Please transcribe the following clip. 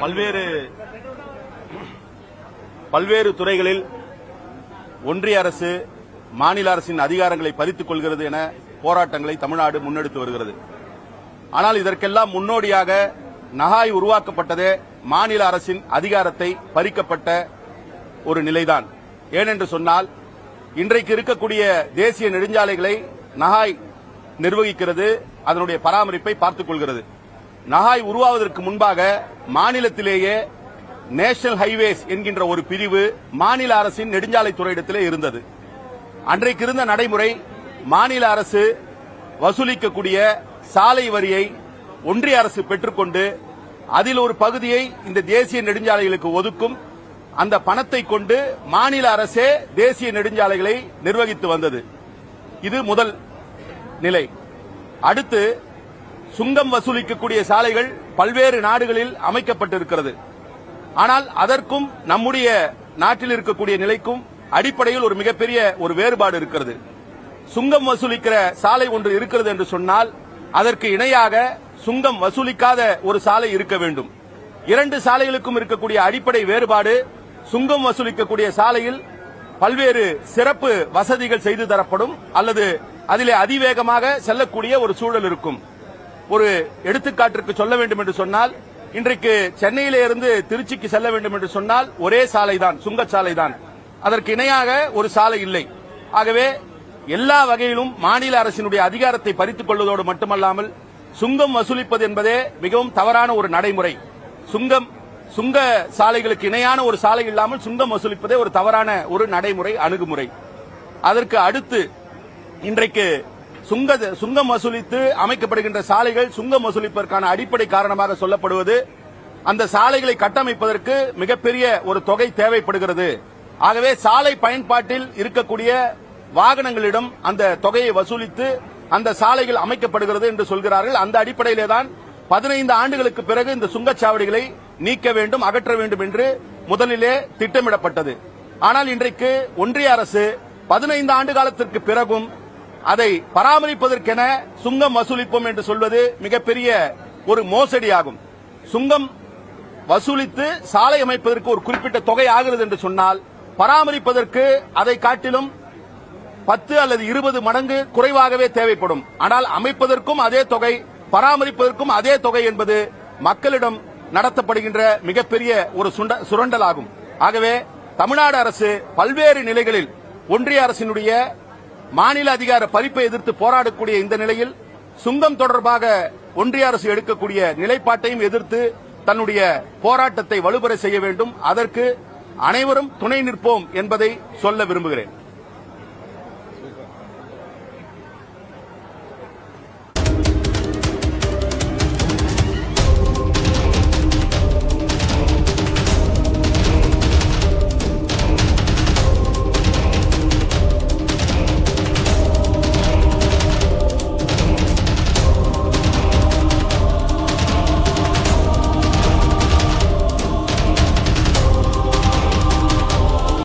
பல்வேறு பல்வேறு துறைகளில் ஒன்றிய அரசு மாநில அரசின் அதிகாரங்களை பறித்துக் கொள்கிறது என போராட்டங்களை தமிழ்நாடு முன்னெடுத்து வருகிறது. ஆனால் இதற்கெல்லாம் முன்னோடியாக நகாய் உருவாக்கப்பட்டதே மாநில அரசின் அதிகாரத்தை பறிக்கப்பட்ட ஒரு நிலைதான். ஏனென்று சொன்னால் இன்றைக்கு இருக்கக்கூடிய தேசிய நெடுஞ்சாலைகளை நகாய் நிர்வகிக்கிறது அதனுடைய பராமரிப்பை பார்த்துக் கொள்கிறது. நகாய் உருவாவதற்கு முன்பாக மாநிலத்திலேயே நேஷனல் ஹைவேஸ் என்கின்ற ஒரு பிரிவு மாநில அரசின் நெடுஞ்சாலைத்துறையிடத்திலே இருந்தது. அன்றைக்கு இருந்த நடைமுறை மாநில அரசு வசூலிக்கக்கூடிய சாலை வரியை ஒன்றிய அரசு பெற்றுக்கொண்டு அதில் ஒரு பகுதியை இந்த தேசிய நெடுஞ்சாலைகளுக்கு ஒதுக்கும் அந்த பணத்தை கொண்டு மாநில அரசே தேசிய நெடுஞ்சாலைகளை நிர்வகித்து வந்தது. இது முதல் நிலை. அடுத்து சுங்கம் வசூலிக்கக்கூடிய சாலைகள் பல்வேறு நாடுகளில் அமைக்கப்பட்டிருக்கிறது. ஆனால் அதற்கும் நம்முடைய நாட்டில் இருக்கக்கூடிய நிலைக்கும் அடிப்படையில் ஒரு மிகப்பெரிய ஒரு வேறுபாடு இருக்கிறது. சுங்கம் வசூலிக்கிற சாலை ஒன்று இருக்கிறது என்று சொன்னால் அதற்கு இணையாக சுங்கம் வசூலிக்காத ஒரு சாலை இருக்க வேண்டும். இரண்டு சாலைகளுக்கும் இருக்கக்கூடிய அடிப்படை வேறுபாடு சுங்கம் வசூலிக்கக்கூடிய சாலையில் பல்வேறு சிறப்பு வசதிகள் செய்து தரப்படும் அல்லது அதிலே அதிவேகமாக செல்லக்கூடிய ஒரு சூழல் இருக்கும். ஒரு எடுத்துக்காட்டிற்கு சொல்ல வேண்டும் என்று சொன்னால் இன்றைக்கு சென்னையிலே இருந்து திருச்சிக்கு செல்ல வேண்டும் என்று சொன்னால் ஒரே சாலைதான் சுங்கச்சாலை தான் அதற்கு இணையாக ஒரு சாலை இல்லை. ஆகவே எல்லா வகையிலும் மாநில அரசினுடைய அதிகாரத்தை பறித்துக் கொள்வதோடு மட்டுமல்லாமல் சுங்கம் வசூலிப்பது என்பதே மிகவும் தவறான ஒரு நடைமுறை. சுங்கம் சுங்க சாலைகளுக்கு இணையான ஒரு சாலை இல்லாமல் சுங்கம் வசூலிப்பதே ஒரு தவறான ஒரு நடைமுறை அணுகுமுறை. அதற்கு அடுத்து இன்றைக்கு சுங்க சுங்கம் வசூலித்து அமைக்கப்படுகின்ற சாலைகள் சுங்கம் வசூலிப்பதற்கான அடிப்படை காரணமாக சொல்லப்படுவது அந்த சாலைகளை கட்டமைப்பதற்கு மிகப்பெரிய ஒரு தொகை தேவைப்படுகிறது. ஆகவே சாலை பயன்பாட்டில் இருக்கக்கூடிய வாகனங்களிடம் அந்த தொகையை வசூலித்து அந்த சாலைகள் அமைக்கப்படுகிறது என்று சொல்கிறார்கள். அந்த அடிப்படையிலே தான் பதினைந்து ஆண்டுகளுக்கு பிறகு இந்த சுங்கச்சாவடிகளை நீக்க வேண்டும் அகற்ற வேண்டும் என்று முதலிலே திட்டமிடப்பட்டது. ஆனால் இன்றைக்கு ஒன்றிய அரசு பதினைந்து ஆண்டு காலத்திற்கு பிறகும் அதை பராமரிப்பதற்கென சுங்கம் வசூலிப்போம் என்று சொல்வது மிகப்பெரிய ஒரு மோசடியாகும். சுங்கம் வசூலித்து சாலை அமைப்பதற்கு ஒரு குறிப்பிட்ட தொகை ஆகிறது என்று சொன்னால் பராமரிப்பதற்கு அதை காட்டிலும் பத்து அல்லது இருபது மடங்கு குறைவாகவே தேவைப்படும். ஆனால் அமைப்பதற்கும் அதே தொகை பராமரிப்பதற்கும் அதே தொகை என்பது மக்களிடம் நடத்தப்படுகின்ற மிகப்பெரிய ஒரு சுண்ட- சுரண்டலாகும். ஆகவே தமிழ்நாடு அரசு பல்வேறு நிலைகளில் ஒன்றிய அரசினுடைய மாநில அதிகார பறிப்பை எதிர்த்து போராடக்கூடிய இந்த நிலையில் சுங்கம் தொடர்பாக ஒன்றிய அரசு எடுக்கக்கூடிய நிலைப்பாட்டையும் எதிர்த்து தன்னுடைய போராட்டத்தை வலுப்பெற செய்ய வேண்டும். அதற்கு அனைவரும் துணை நிற்போம் என்பதை சொல்ல விரும்புகிறேன்.